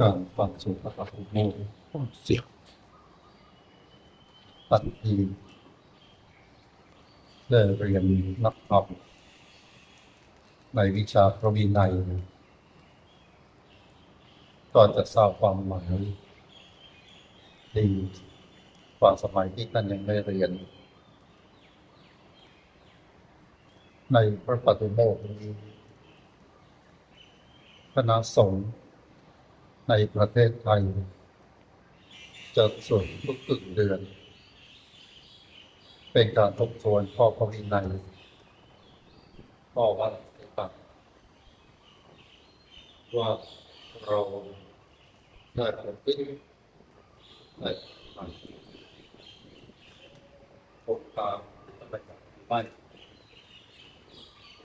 การฟังสุภาพบุรุษเสียงปัตตีได้เรียนนักธรรมในวิชาพระวินัยก็จะทราบความหมายดีกว่าสมัยที่ท่านยังไม่เรียน ในพระปฏิโมกข์นี้คณะสงฆ์ ในประเทศไทยจะสวดทุกตึกเดือน เป็นการทบทวนข้อพระวินัยข้อวัดปฏิบัติว่าเราได้ประพฤติได้ปฏิบัติตกตามไปไม่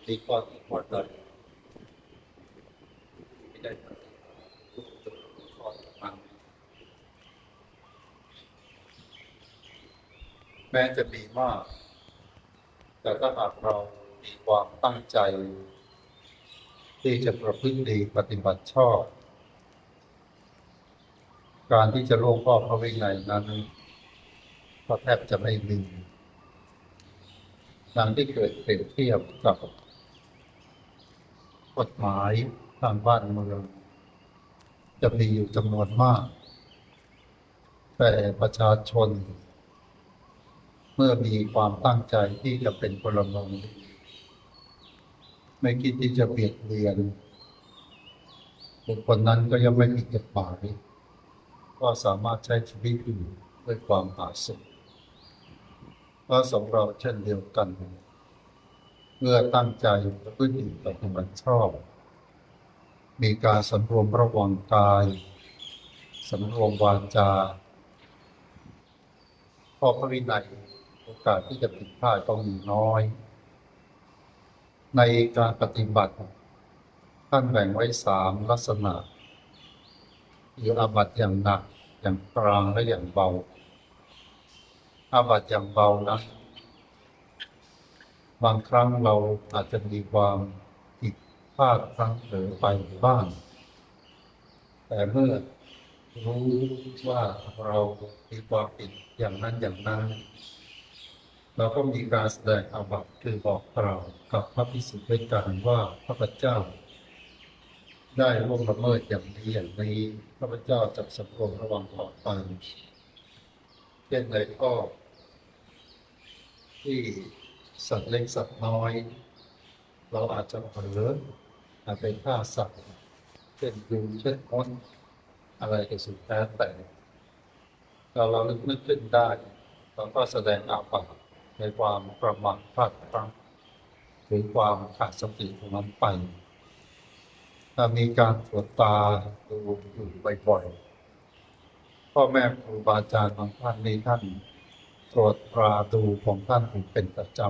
ดีกว่าที่พอใจไม่ได้ตึกข้อต่าง แม้จะมีมาก แต่ถ้าหากเรามีความตั้งใจ ที่จะประพฤติดีปฏิบัติชอบ การที่จะล่วงข้อพระวินัยนั้นก็แทบจะไม่มีดังที่เกิดเปรียบเทียบกับกฎหมายทางบ้านเมืองจะมีอยู่จำนวนมาก แต่ประชาชน เมื่อมีความตั้งใจที่จะเป็นพลเมืองไม่คิดที่จะเบียดเบียนบุคคลนั้นก็ยังไม่มีกฎหมายก็สามารถใช้ชีวิตอยู่ด้วยความผาสุกก็สำเราเช่นเดียวกัน เมื่อตั้งใจประพฤติปฏิบัติชอบ มีการสำรวมระวังกายสำรวมวาจาขอพระวินัย โอกาสที่จะผิดพลาดต้องมีน้อย ในการปฏิบัติ ท่านแบ่งไว้สามลักษณะคืออาบัติอย่างหนักอย่างกลางและอย่างเบา อาบัติอย่างเบานะบางครั้งเราอาจจะมีความผิดพลาดพลั้งเผลอไปบ้าง แต่เมื่อรู้ว่าเรามีความผิดอย่างนั้นอย่างนั้น เราก็มีการแสดงอาบัติคือบอกกล่าวกับพระพิสุทธิ์ด้วยกันว่าพระพุทธเจ้า ได้ร่วมละเมิดอย่างนี้อย่างนี้พระพุทธเจ้าจะสำรวมระวังต่อไปเช่นในข้อที่สัตว์เล็กสัตว์น้อย เราอาจจะเผลออาจไปฆ่าสัตว์เช่นยุงเช่นมดอะไรก็สุดแท้แต่เราเรานึกนึกขึ้นได้เราก็แสดงอาบัติ ในความประมาทพลาดพลั้งหรือความขาดสติของมันไป ถ้ามีการตรวจตาดูอยู่บ่อยๆพ่อแม่ครูบาอาจารย์บางท่านนี้ท่านตรวจตราดูของท่านเป็นประจ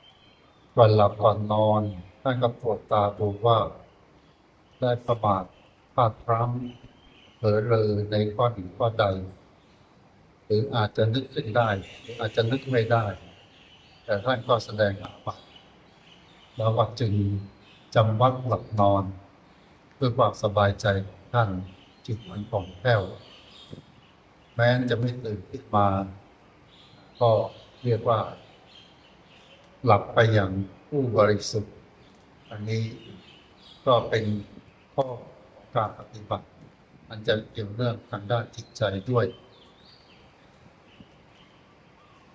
ำก่อนหลับก่อนนอน ท่านก็ตรวจตาดูว่า ได้ประมาทพลาดพลั้งเผลอเรอในข้อหนึ่งข้อใด หรืออาจจะนึกขึ้นได้หรืออาจจะนึกไม่ได้ แต่ท่านก็แสดงอาบัติแล้วก็จึงจำวัดหลับนอน เพื่อความสบายใจของท่านจิตมันผ่องแผ้วแม้จะไม่ตื่นขึ้นมา ก็เรียกว่า หลับไปอย่างผู้บริสุทธิ์ อันนี้ก็เป็นข้อการปฏิบัติ มันจะเกี่ยวเนื่องทางด้านจิตใจด้วย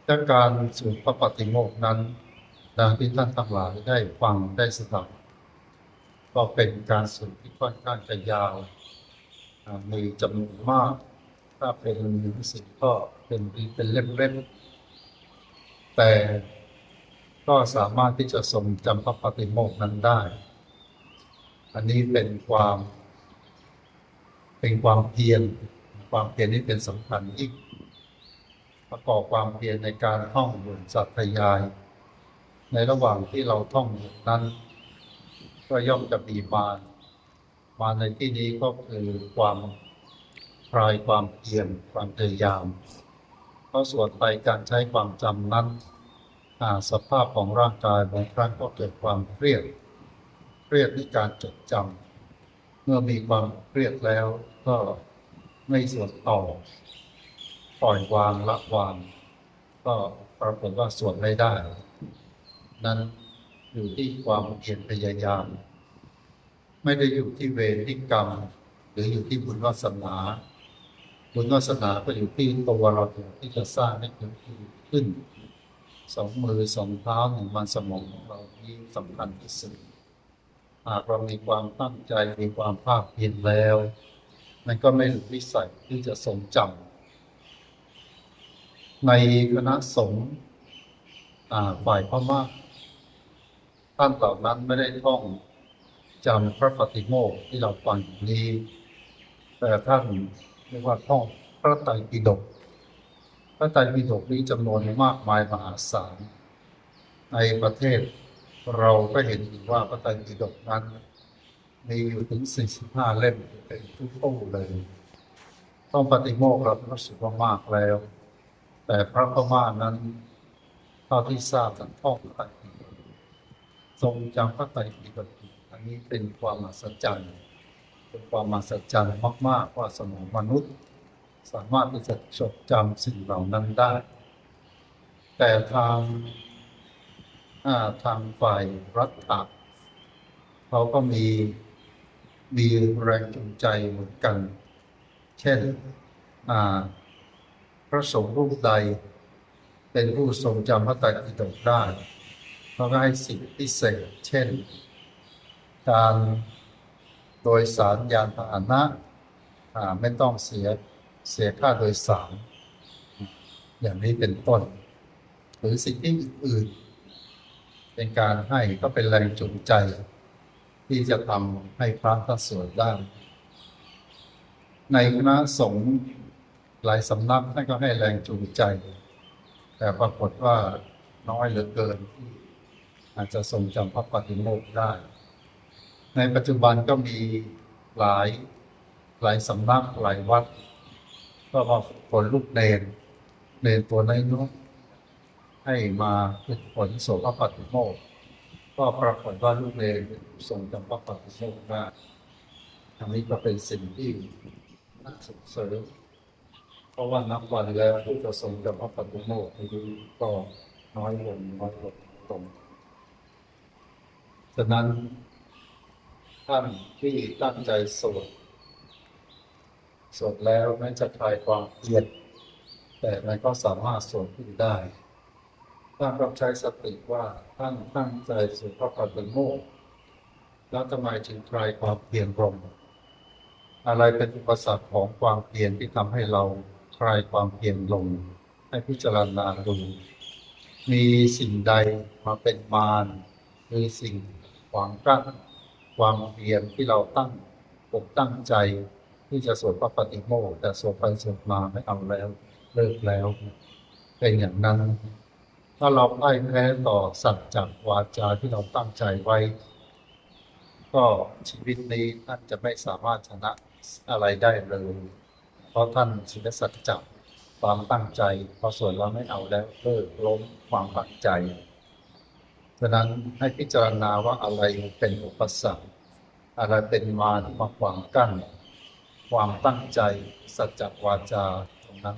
และการสูตรพระปฏิโมกนั้นดังที่ท่านทั้งหลายได้ฟังได้สดับก็เป็นการสูตรที่ค่อนข้างจะยาวมีจำนวนมาก ถ้าเป็นหนังสือก็เป็นเป็นเล่มๆแต่ก็สามารถที่จะทรงจำพระปฏิโมกนั้นได้ อันนี้เป็นความ เป็นความเพียรความเพียรนี่เป็นสำคัญอีก ประกอบความเพียรในการท่องบนสัตยาย ในระหว่างที่เราท่องนั้น ก็ย่อมจะมีมารมาในที่นี้ก็คือความคลายความเพียรความพยายาม เพราะส่วนไปการใช้ความจำนั้นอ่าสภาพของร่างกายบางครั้งก็เกิดความเครียดเครียดในการจดจำเมื่อมีความเครียดแล้วก็ไม่สวดต่อ ปล่อยวางละวาง ก็ปรากฏว่าส่วดไม่ได้ นั้นอยู่ที่ความเพียรพยายาม ไม่ได้อยู่ที่เวรที่กรรม หรืออยู่ที่บุญวาสนา บุญวาสนาก็อยู่ที่ตัวเราเองที่จะสร้างให้เกิดขึ้นสองมือสองเท้าหนึ่งมันสมองของเรานี่สำคัญที่สุดหากเรามีความตั้งใจมีความภาคเพียรแล้ว มันก็ไม่หลุดวิสัยที่จะทรงจำ ในคณะสงฆ์ฝ่ายพม่าท่านเหล่านั้นไม่ได้ท่องจำพระปฏิโมกข์ที่เราฟังอยู่นี้ แต่ท่านเรียกว่าท่องพระไตรปิฎกพระไตรปิฎกนี้จำนวนมากมายมหาศาลในประเทศเราก็เห็นว่าพระไตรปิฎกนั้น มีอยู่ถึง 45 เล่มเป็นทุกตู้เลย ต้องปฏิโมกข์เรารู้สึกว่ามากแล้ว แต่พระพม่านั้นเท่าที่ทราบท่านท่องพระไตรปิฎกทรงจำพระไตรปิฎกอันนี้เป็นความมหัศจรรย์เป็นความมหัศจรรย์มาก ๆ ว่าสมองมนุษย์ สามารถที่จะจดจำสิ่งเหล่านั้นได้ แต่ทางอ่าทางฝ่ายรัฐะเขาก็มีมีแรงจูงใจเหมือนกัน เช่นอ่า พระสงฆ์รูปใด เป็นผู้ทรงจำพระไตรปิฎกได้เขาก็ให้สิทธิพิเศษ เช่น การโดยสารยานพาหนะไม่ต้องเสียเสียค่าโดยสาร อย่างนี้เป็นต้น หรือสิ่งที่อื่น เป็นการให้ก็เป็นแรงจูงใจ ที่จะทำให้พระท่านสวดได้ ในคณะสงฆ์ หลายสำนักท่านก็ให้แรงจูงใจ แต่ปรากฏว่าน้อยเหลือเกินที่อาจจะทรงจำพระปฏิโมกข์ได้ ในปัจจุบันก็มีหลายหลายสำนักหลายวัด ก็มาฝึกฝนลูกเนนเนนตัวน้อยๆให้มาฝึกฝนโสภปฏิโมกข์ก็ปรากฏว่าลูกเนนทรงจำพระปฏิโมกข์ได้อันนี้ก็เป็นสิ่งที่น่าส่งเสริม ราะว่านับวันแล้วที่จะทรงจำพระปฏิโมกข์ก็น้อยลงน้อยลงตรงฉะนั้นท่านที่ตั้งใจสวดสวดแล้วแม้จะคลายความเครียดแต่มันก็สามารถสวดขึ้นได้ท่านรับใช้สติว่าท่านตั้งใจสวดพระปฏิโมกข์แล้วทำไมจึงคลายความเพียรลงอะไรเป็นอุปสรรคของความเพียรที่ทำให้เรา คลายความเพียรลงให้พิจารณาดู มีสิ่งใดมาเป็นมารคือสิ่งขวางกั้นความเพียรที่เราตั้งปกตั้งใจ ที่จะสวดพระปฏิโมกแต่สวดไปสวดมาไม่เอาแล้วเลิกแล้ว เป็นอย่างนั้น ถ้าเราพ่ายแพ้ต่อสัจจวาจาที่เราตั้งใจไว้ ก็ชีวิตนี้ท่านจะไม่สามารถชนะอะไรได้เลย เพราะท่านศีลสัจจะความตั้งใจพอส่วนเราไม่เอาแล้วเลิกล้มความตั้งใจฉะนั้นให้พิจารณาว่าอะไรเป็นอุปสรรคอะไรเป็นมารมาขวางกั้น ความตั้งใจสัจจวาจาตรงนั้น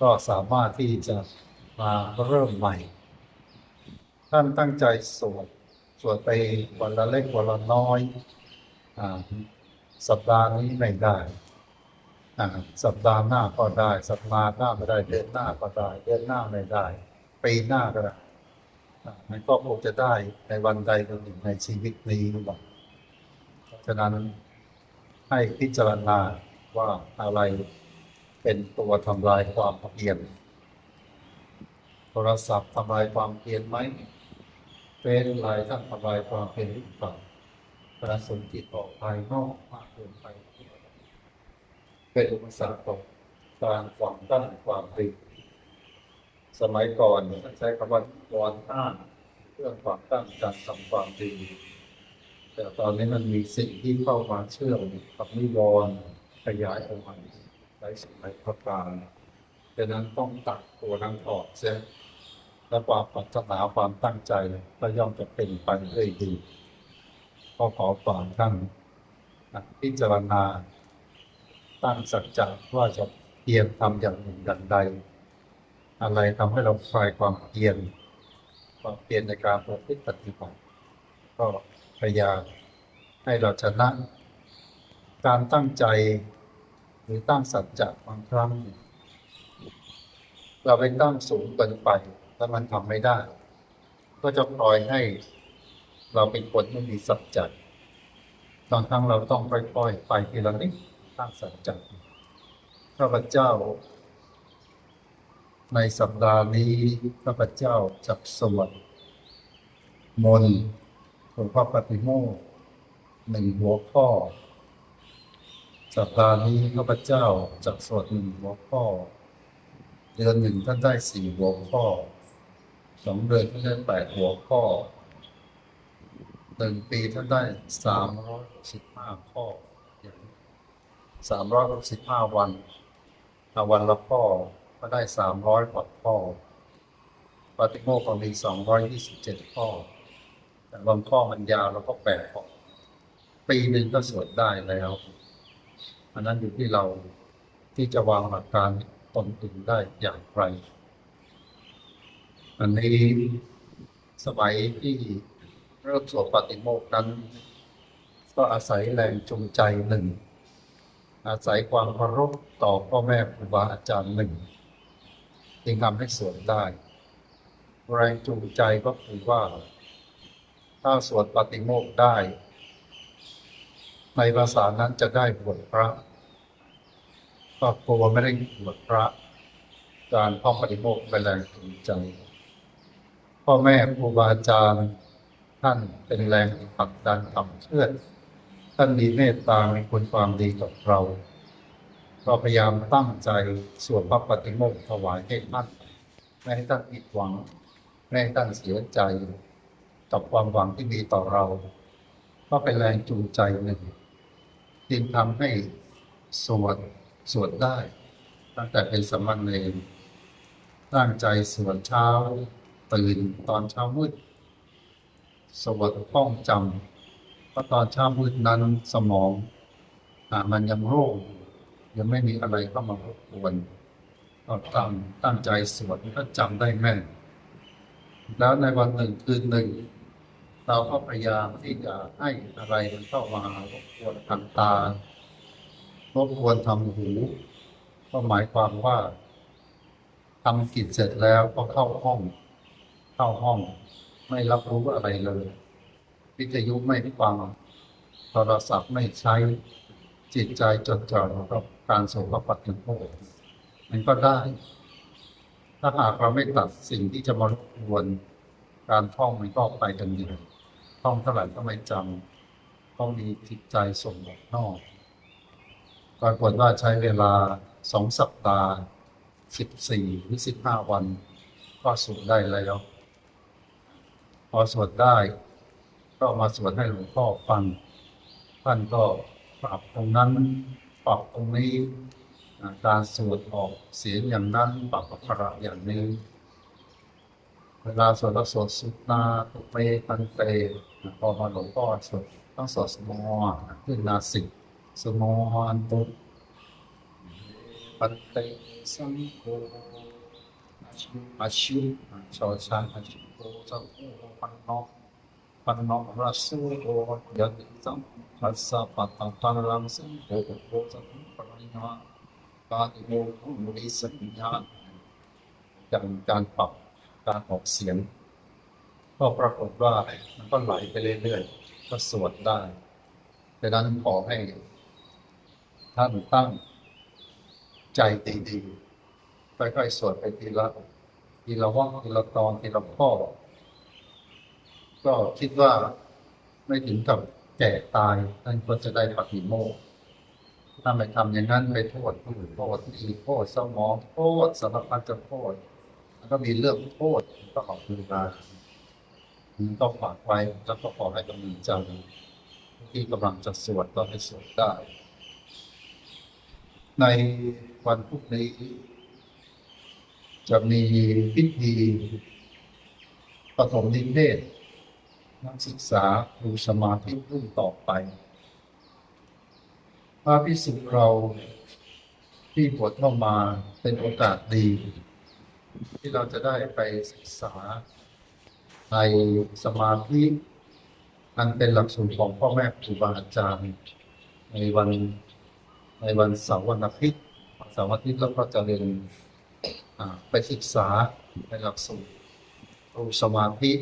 ก็สามารถที่จะมาเริ่มใหม่ ท่านตั้งใจสวดสวดไปวันละเล็กวันละน้อยอสัปดาห์นี้ไม่ได้ สัปดาห์หน้าก็ได้ สัปดาห์หน้าไม่ได้เดือนหน้าก็ได้เดือนหน้าไม่ได้ปีหน้าก็ได้มันก็คงจะได้ในวันใดวันหนึ่งในชีวิตนี้หรือเปล่าฉะนั้นให้พิจารณาว่าอะไรเป็นตัวทำลายความเพียรโทรศัพท์ทำลายความเพียรไหมเฟซไลน์ท่านทำลายความเพียรหรือเปล่าประสนจิตออกภายนอกมากเกินไป เป็นอุปสรรคต่อการขวางกั้นความดีสมัยก่อนท่านใช้คำว่าก่อนต้านเพื่อขวางกั้นการทำความดีแต่ตอนนี้มันมีสิ่งที่เข้ามาเชื่อมกับนิวรณ์ขยายออกมาหลายสิ่งหลายประการดังนั้นต้องตัดตัวนั้นออกเสียและความปรารถนาความตั้งใจก็ย่อมจะเป็นไปด้วยดีก็ขอฝากท่านพิจารณา ตั้งสัจจะว่าจะเพียรทำอย่างหนึ่งอย่างใด อะไรทำให้เราคลายความเพียรความเพียรในการประพฤติปฏิบัติก็พยายามให้เราชนะการตั้งใจหรือตั้งสัจจะบางครั้ง เราไปตั้งสูงเกินไปแล้วมันทำไม่ได้ ก็จะปล่อยให้เราเป็นคนไม่มีสัจจะบางครั้งเราต้องค่อยๆไปทีละนิด ตั้งสัจจะข้าพเจ้า ในสัปดาห์นี้ข้าพเจ้าจะสวดมนต์ของพระปฏิโมกหนึ่งหัวข้อ สัปดาห์นี้ข้าพเจ้าจะสวดหนึ่งหัวข้อ เดือนหนึ่งท่านได้สี่หัวข้อสองเดือนท่านได้แปดหัวข้อหนึ่งปีท่านได้สามร้อยสิบห้าข้อ สามร้อยสิบห้าวันถ้าวันละข้อก็ได้สามร้อยกว่าข้อปฏิโมกข์มีสองร้อยยี่สิบเจ็ดข้อ แต่บางข้อมันยาวเราก็แปลออปีหนึ่งก็สวดได้แล้ว อันนั้นอยู่ที่เราที่จะวางหลักการตนถึงได้อย่างไร อันนี้สมัยที่เริ่มสวดปฏิโมกข์นั้น ก็อาศัยแรงจูงใจหนึ่ง อาศัยความเคารพต่อพ่อแม่ครูบาอาจารย์หนึ่งจึงทำให้สวดได้ แรงจูงใจก็คือว่า ถ้าสวดปฏิโมกข์ได้ ในภาษานั้นจะได้บวชพระก็กลัวไม่ได้บวชพระ การท่องปฏิโมกข์เป็นแรงจูงใจ พ่อแม่ครูบาอาจารย์ท่านเป็นแรงผลักดันขับเคลื่อ ท่านมีเมตตามีคุณความดีกับเรา ก็พยายามตั้งใจสวดพระปฏิโมกข์ถวายให้ท่านไม่ให้ท่านผิดหวังไม่ให้ท่านเสียใจกับความหวังที่มีต่อเรา ก็เป็นแรงจูงใจหนึ่งที่ทำให้สวดสวดได้ ตั้งแต่เป็นสมณเณรตั้งใจสวดเช้าตื่นตอนเช้ามืดสวดท่องจำ พราะตอนเช้ามืดนั้นสมองอ่ามันยังโล่งยังไม่มีอะไรเข้ามารบกวนก็ตั้งตั้งใจสวดก็จำได้แม่น แล้วในวันหนึ่งคืนหนึ่ง เราก็พยายามที่จะให้อะไรมันเข้ามารบกวนทางตารบกวนทางหู ก็หมายความว่าทำกิจเสร็จแล้วก็เข้าห้อง เข้าห้อง ไม่รับรู้อะไรเลย วิทยุไม่ฟังโทรศัพท์ไม่ใช้จิตใจจดจ่อกับการส่งพระปฏิโมกมันก็ได้ ถ้าหากเราไม่ตัดสิ่งที่จะมารบกวนการท่องมันก็ไปกันเดียวท่องเท่าไหร่ก็ไม่จำต้องมีจิตใจส่งออกนอกปรากฏว่าใช้เวลาสองสัปดาห์สิบสี่หรือสิบห้าวัน ก็สวดได้แล้ว พอสวดได้ ก็มาสวดให้หลวงพ่อฟัง ท่านก็ปรับตรงนั้น ปรับตรงนี้ การสวดออกเสียงอย่างนั้น ปรับอักขระอย่างนี้ เวลาสวดเราสวดสุตนาตุเมตันเตพอมาหลวงพ่อสวดต้องสวดสมอขึ้นนาสิกสมอนตุปันเตสังโฆอาชิอาชิชอชาอาชิโกสังโฆปันนอปันนอก ยัติสังคัสสะปัตตังปันรังสังโฆโกสังปริญญาปาติโมกขุริสัญญาการการปรับการออกเสียง ก็ปรากฏว่ามันก็ไหลไปเรื่อยๆ ก็สวดได้ดังนั้นขอให้ท่านตั้งใจดีๆค่อยๆสวดไปทีละทีละว่องทีละตอนทีละข้อ ก็คิดว่าไม่ถึงกับแก่ตายท่านก็จะได้ปฏิโมกข์ถ้าไม่ทำอย่างนั้นไปโทษผู้อื่นโทษที่โทษสมองโทษสารพัดจะโทษแล้วก็มีเรื่องโทษก็ขอบคุณมาก็ฝากไว้แล้วก็ขอให้กำลังใจที่กำลังจะสวดก็ให้สวดได้ ในวันพรุ่งนี้ จะมีพิธีปฐมนิเทศ นักศึกษาครูสมาธิรุ่นต่อไป พระพิสุเราที่บวชเข้ามาเป็นโอกาสดี ที่เราจะได้ไปศึกษาในสมาธิอันเป็นหลักสูตรของพ่อแม่ครูบาอาจารย์ ในวันในวันเสาร์วันอาทิตย์วันเสาร์อาทิตย์เราก็จะเรียนไปศึกษาในหลักสูตรรูสมาธิ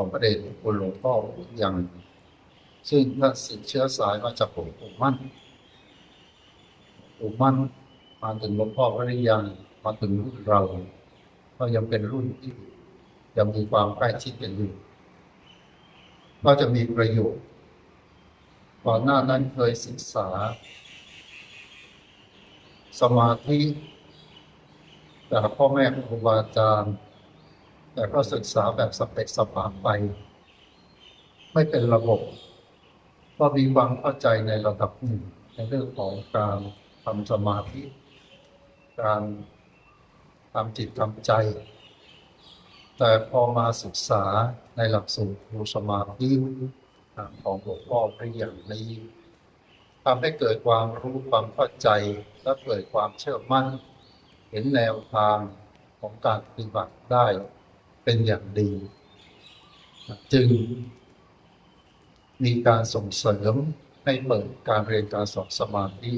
ของพระเดชคุณหลวงพ่ออย่างซึ่งถ้าสืบเชื้อสายมาจากหลวงปู่มั่นหลวงมั่นมาถึงหลวงพ่อพระริยังมาถึงรุ่นเรา ก็ยังเป็นรุ่นที่ยังมีความใกล้ชิดกันอยู่ก็จะมีประโยชน์ก่อนหน้านั้นเคยศึกษา สมาธิจากพ่อแม่ครูบาอาจารย์ แต่ก็ศึกษาแบบสเปกสปาไป ไม่เป็นระบบ ก็มีความเข้าใจในระดับหนึ่งในเรื่องของการทำสมาธิ การทำจิตทำใจ แต่พอมาศึกษาในหลักสูตรรูสมาธิของหลวงพ่อพระอย่างนี้ทำให้เกิดความรู้ความเข้าใจ และเกิดความเชื่อมั่น เห็นแนวทางของการปฏิบัติได้ เป็นอย่างดี จึงมีการส่งเสริมให้เปิดการเรียนการสอนสมาธิ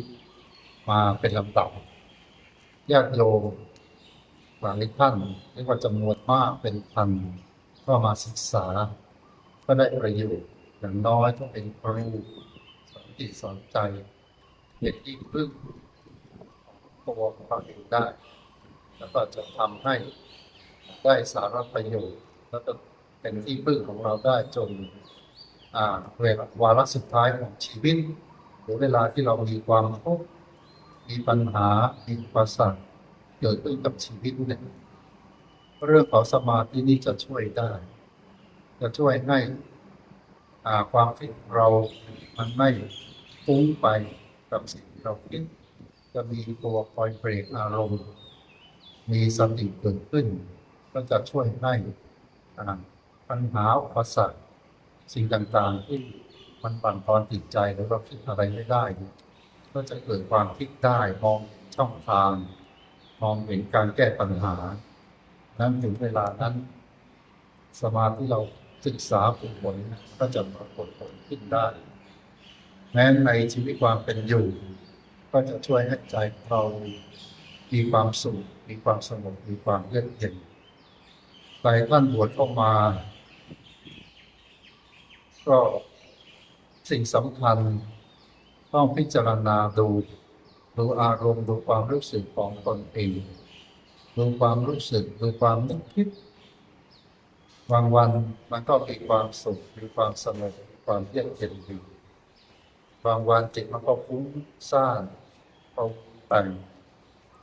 มาเป็นลำดับญาติโยมหลายท่านเรียกว่าจำนวนมากเป็นพันก็มาศึกษา ก็ได้ประโยชน์อย่างน้อยก็เป็นครูสอนจิตสอนใจเด็กยิ่งพึ่งตัวของเราเองได้ แล้วก็จะทำให้ ได้สาระประโยชน์แล้วก็เป็นที่พึ่งของเราได้จนเวลาวาระสุดท้ายของชีวิต หรือเวลาที่เรามีความทุกข์มีปัญหา มีอุปัสสรรคเกิดขึ้นกับชีวิตเนี่ยเรื่องของสมาธินี้จะช่วยได้ จะช่วยให้ความคิดเรามันไม่ฟุ้งไปกับสิ่งที่เราคิด จะมีตัวคอยเบรกอารมณ์ มีสติเกิดขึ้น ก็จะช่วยให้อ่าปัญหาอุปสรรคสิ่งต่างๆ ที่มันปั่นทอนจิตใจแล้วก็คิดอะไรไม่ได้ ก็จะเกิดความคิดได้มองช่องทางมองเห็นการแก้ปัญหา นั้นถึงเวลานั้น สมาธิเราศึกษาฝึกฝนก็จะปรากฏผลขึ้นได้ แม้ในชีวิตความเป็นอยู่ ก็จะช่วยให้ใจเรามีความสุขมีความสงบมีความเยือกเย็น ไปท่านบวชเข้ามา ก็สิ่งสำคัญต้องพิจารณาดูดูอารมณ์ดูความรู้สึกของตนเองดูความรู้สึกดูความนึกคิดบางวันมันก็มีความสุขมีความสงบมีความเยือกเย็นดีบางวันจิตมันก็ฟุ้งซ่านเขาแต่ง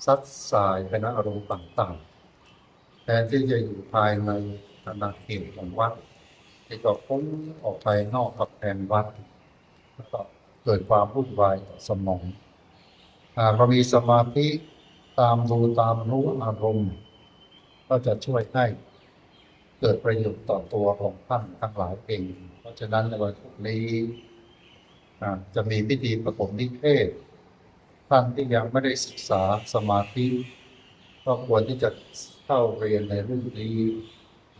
ซัดสายไปในอารมณ์ต่างๆ ทนที่จะอยู่ภายในอาณาเขตของวัดที่ก็พุ่งออกไปนอกกับแผนวัดแล้วก็เกิดความวุ่นวายต่อสมองหากเรามีสมาธิตามดูตามรู้อารมณ์ ก็จะช่วยให้เกิดประโยชน์ต่อตัวของท่านทั้งหลายเอง เพราะฉะนั้นในวันนี้จะมีพิธีประถมนิเทศ ท่านที่ยังไม่ได้ศึกษาสมาธิ ก็ควรที่จะเข้าเรียนในรุ่นนี้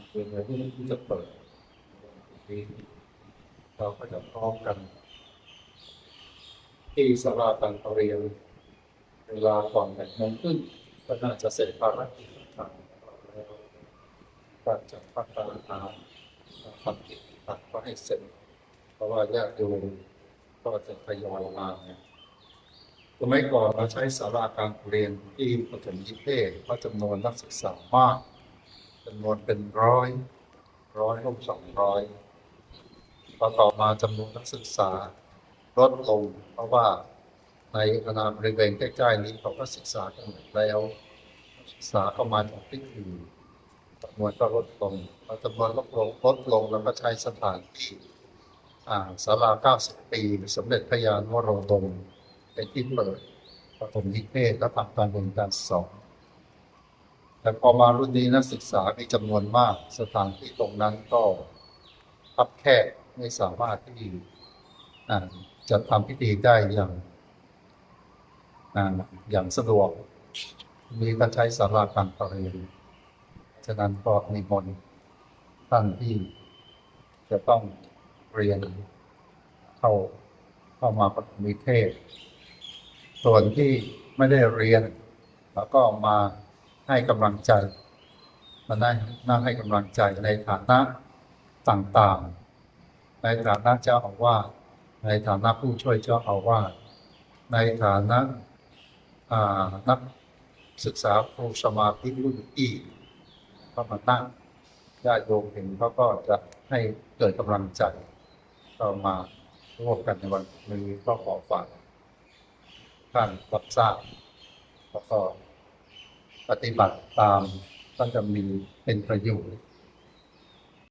เรียนในรุ่นที่จะเปิดนี้เราก็จะพร้อมกัน ที่สาราการเรียนเวลาก่อนแปดโมงครึ่งก็น่าจะเสร็จภารกิจต่างๆแล้วก็จะพัฒนาทำกิจต่างก็ให้เสร็จ เพราะว่าญาติโยมก็จะทยอยมาเนี่ย สมัยก่อนเราใช้สาราการเรียนที่ปฐมยิเทศก็จำนวนนักศึกษามากจำนวนเป็นร้อย ร้อยลบสองร้อยพอต่อมาจำนวนนักศึกษาลดลงเพราะว่าในคณะบริเวณใกล้ๆนี้เขาก็ศึกษากันหมดแล้ว ศึกษาเข้ามาจากที่อื่นจำนวนก็ลดลงพอจำนวนลดลงลดลงแล้วก็ใช้สถานที่อ่าศาลา90ปีสมเด็จพระยานวโรดม เป็นที่เปิดปฐมนิเทศและทำการเรียนการสอนแต่พอมารุ่นนี้นักศึกษามีจำนวนมาก สถานที่ตรงนั้นก็คับแคบไม่สามารถที่จะทำพิธีได้อย่างอย่างสะดวก มีก็ใช้สาราการประเรียนฉะนั้นก็นิมนท่านที่จะต้องเรียนเข้าเข้ามาปฐมีเทศ ส่วนที่ไม่ได้เรียนแล้วก็มาให้กำลังใจมาได้นั่งให้กำลังใจในฐานะต่างๆ ในฐานะเจ้าอาวาสในฐานะผู้ช่วยเจ้าอาวาสในฐานะนักศึกษาครูสมาธิรุ่นอีกก็มานั่งญาติโยมเห็นเขาก็จะให้เกิดกำลังใจก็มาร่วมกันในวันนี้ก็ขอฝาก ท่านรับทราบแล้วก็ปฏิบัติตามก็จะมีเป็นประโยชน์